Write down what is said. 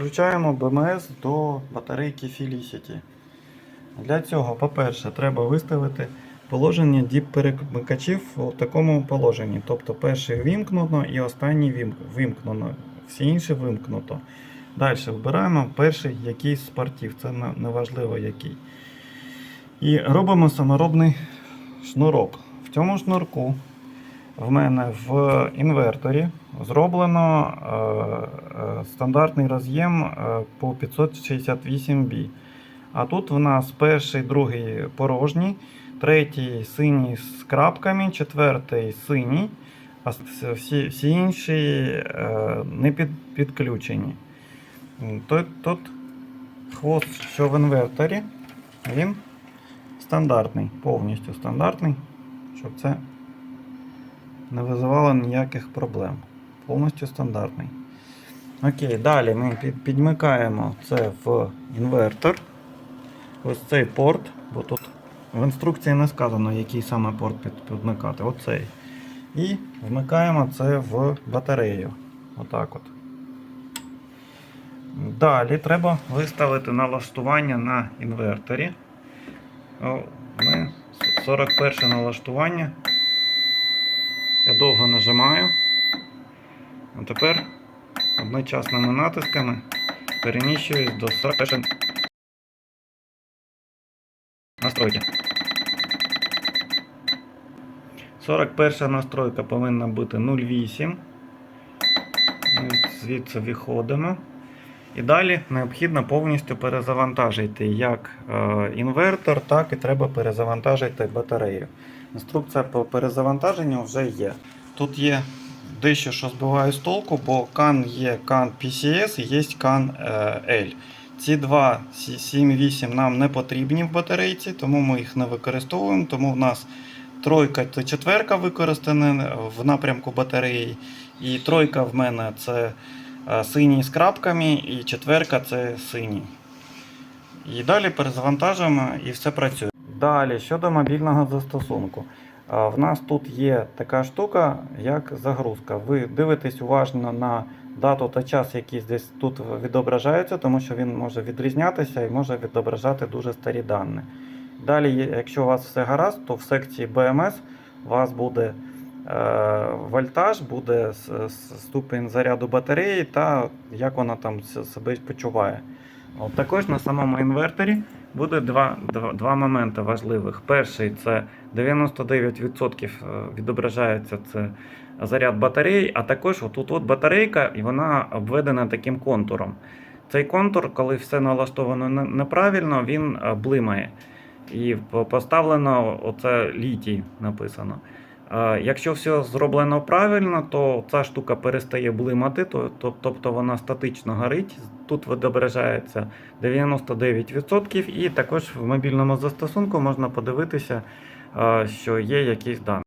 підключаємо БМС до батарейки Felicity. Для цього, по-перше, треба виставити положення діп-перемикачів у такому положенні. Тобто перший вимкнено і останній вим- вимкнено. Всі інші вимкнуто. Далі вибираємо перший якийсь з портів, це неважливо який. І робимо саморобний шнурок. В цьому шнурку в мене в інверторі зроблено е, е, стандартний роз'єм е, по 568B. А тут в нас перший, другий порожній, третій синій з крапками, четвертий синій, а всі, всі інші не під, підключені. Тут, тут хвост, що в інверторі, він стандартний, повністю стандартний, щоб це не визивало ніяких проблем. Повністю стандартний. Окей, далі ми підмикаємо це в інвертор. Ось цей порт, бо тут в інструкції не сказано, який саме порт підмикати. Оцей. І вмикаємо це в батарею. Отак от. Далі треба виставити налаштування на інверторі. Ми 41 налаштування. Я довго нажимаю. А тепер одночасними натисками переміщуюсь до 41 настройки. 41 настройка повинна бути 0,8. Ми звідси виходимо. І далі необхідно повністю перезавантажити як е, інвертор, так і треба перезавантажити батарею. Інструкція по перезавантаженню вже є. Тут є дещо, що збиває з толку, бо CAN є CAN PCS і є CAN е, L. Ці два 7.8 нам не потрібні в батарейці, тому ми їх не використовуємо. Тому в нас тройка та четверка використана в напрямку батареї. І тройка в мене це е, синій з крапками, і четверка це синій. І далі перезавантажуємо і все працює. Далі щодо мобільного застосунку. В нас тут є така штука, як загрузка. Ви дивитесь уважно на дату та час, який десь тут відображається, тому що він може відрізнятися і може відображати дуже старі дані. Далі, якщо у вас все гаразд, то в секції BMS у вас буде е, вольтаж, буде ступінь заряду батареї та як вона там себе почуває. Також на самому інверторі буде два, два, два моменти важливих. Перший це 99% е, відображається це заряд батареї, а також отут от батарейка, і вона обведена таким контуром. Цей контур, коли все налаштовано неправильно, він е, блимає. І поставлено оце літій написано. Якщо все зроблено правильно, то ця штука перестає блимати, то, то- тобто вона статично горить. Тут відображається 99%, і також в мобільному застосунку можна подивитися, що є якісь дані.